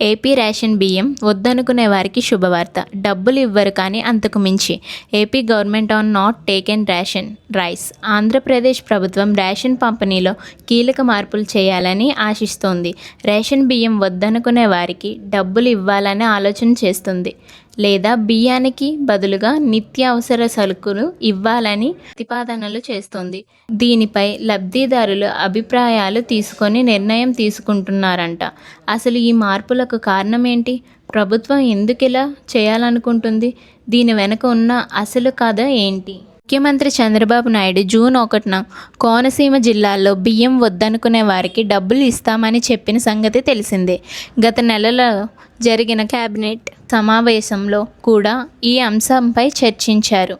AP ration బియ్యం వద్దనుకునే వారికి శుభవార్త. డబ్బులు ఇవ్వరు కానీ అంతకు మించి. AP government on not taken ration rice. Andhrapradesh ప్రభుత్వం రేషన్ పంపిణీలో కీలక మార్పులు చేయాలని ఆశిస్తోంది. రేషన్ బియ్యం వద్దనుకునే వారికి డబ్బులు ఇవ్వాలని ఆలోచన చేస్తుంది. లేదా బియ్యానికి బదులుగా నిత్యావసర సరుకులు ఇవ్వాలని ప్రతిపాదనలు చేస్తుంది. దీనిపై లబ్ధిదారులు అభిప్రాయాలు తీసుకొని నిర్ణయం తీసుకుంటున్నారంట. అసలు ఈ మార్పులకు కారణం ఏంటి ప్రభుత్వం ఎందుకు ఇలా చేయాలనుకుంటుంది? దీని వెనుక ఉన్న అసలు కథ ఏంటి? ముఖ్యమంత్రి చంద్రబాబు నాయుడు జూన్ ఒకటిన కోనసీమ జిల్లాలో బియ్యం వద్దనుకునే వారికి డబ్బులు ఇస్తామని చెప్పిన సంగతి తెలిసిందే. గత నెలలో జరిగిన క్యాబినెట్ సమావేశంలో కూడా ఈ అంశంపై చర్చించారు.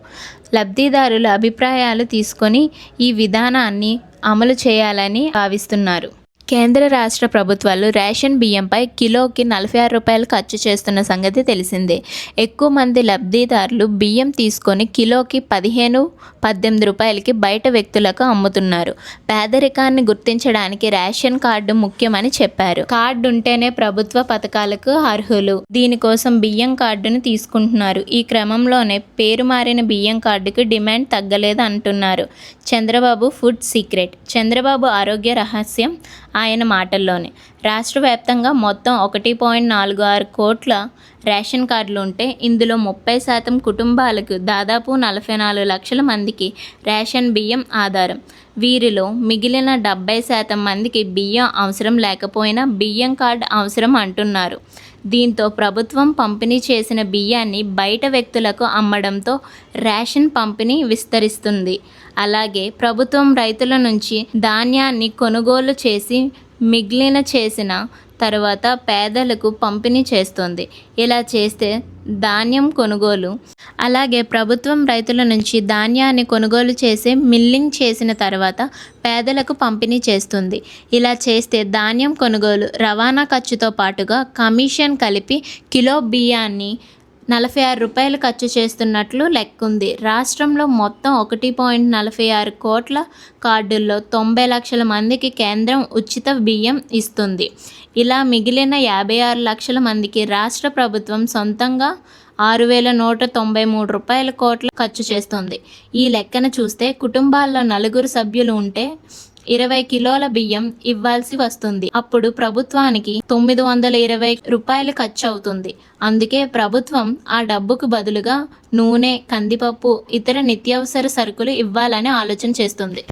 లబ్ధిదారుల అభిప్రాయాలు తీసుకొని ఈ విధానాన్ని అమలు చేయాలని భావిస్తున్నారు. కేంద్ర రాష్ట్ర ప్రభుత్వాలు రేషన్ బియ్యంపై కిలోకి నలభై ఆరు రూపాయలు ఖర్చు చేస్తున్న సంగతి తెలిసిందే. ఎక్కువ మంది లబ్ధిదారులు బియ్యం తీసుకొని కిలోకి పదిహేను పద్దెనిమిది రూపాయలకి బయట వ్యక్తులకు అమ్ముతున్నారు. పేదరికాన్ని గుర్తించడానికి రేషన్ కార్డు ముఖ్యమని చెప్పారు. కార్డు ఉంటేనే ప్రభుత్వ పథకాలకు అర్హులు. దీనికోసం బియ్యం కార్డును తీసుకుంటున్నారు. ఈ క్రమంలోనే పేరు మారిన బియ్యం కార్డుకు డిమాండ్ తగ్గలేదు అంటున్నారు చంద్రబాబు ఫుడ్ సీక్రెట్. చంద్రబాబు ఆరోగ్య రహస్యం ఆయన మాటల్లోనే. రాష్ట్ర వ్యాప్తంగా మొత్తం ఒకటి పాయింట్ నాలుగు ఆరు కోట్ల రేషన్ కార్డులు ఉంటే ఇందులో ముప్పై శాతం కుటుంబాలకు దాదాపు నలభై నాలుగు లక్షల మందికి రేషన్ బియ్యం ఆధారం. వీరిలో మిగిలిన డెబ్బై శాతం మందికి బియ్యం అవసరం లేకపోయినా బియ్యం కార్డు అవసరం అంటున్నారు. దీంతో ప్రభుత్వం పంపిణీ చేసిన బియ్యాన్ని బయట వ్యక్తులకు అమ్మడంతో రేషన్ పంపిణీ విస్తరిస్తుంది. అలాగే ప్రభుత్వం రైతుల నుంచి ధాన్యాన్ని కొనుగోలు చేసి మిగిలిన చేసిన తర్వాత పేదలకు పంపిణీ చేస్తుంది. ఇలా చేస్తే ధాన్యం కొనుగోలు అలాగే ప్రభుత్వం రైతుల నుంచి ధాన్యాన్ని కొనుగోలు చేసి మిల్లింగ్ చేసిన తర్వాత పేదలకు పంపిణీ చేస్తుంది. ఇలా చేస్తే ధాన్యం కొనుగోలు రవాణా ఖర్చుతో పాటుగా కమిషన్ కలిపి కిలో బియ్యాన్ని నలభై ఆరు రూపాయలు ఖర్చు చేస్తున్నట్లు లెక్కుంది. రాష్ట్రంలో మొత్తం ఒకటి పాయింట్ నలభై ఆరు కోట్ల కార్డుల్లో తొంభై లక్షల మందికి కేంద్రం ఉచిత బియ్యం ఇస్తుంది. ఇలా మిగిలిన యాభై ఆరు లక్షల మందికి రాష్ట్ర ప్రభుత్వం సొంతంగా ఆరు వేల నూట తొంభై మూడు రూపాయల కోట్ల ఖర్చు చేస్తుంది. ఈ లెక్కన చూస్తే కుటుంబాల్లో నలుగురు సభ్యులు ఉంటే ఇరవై కిలోల బియ్యం ఇవ్వాల్సి వస్తుంది. అప్పుడు ప్రభుత్వానికి తొమ్మిది వందల ఇరవై రూపాయలు ఖర్చు అవుతుంది అందుకే ప్రభుత్వం ఆ డబ్బుకు బదులుగా నూనె కందిపప్పు ఇతర నిత్యావసర సరుకులు ఇవ్వాలని ఆలోచన చేస్తుంది.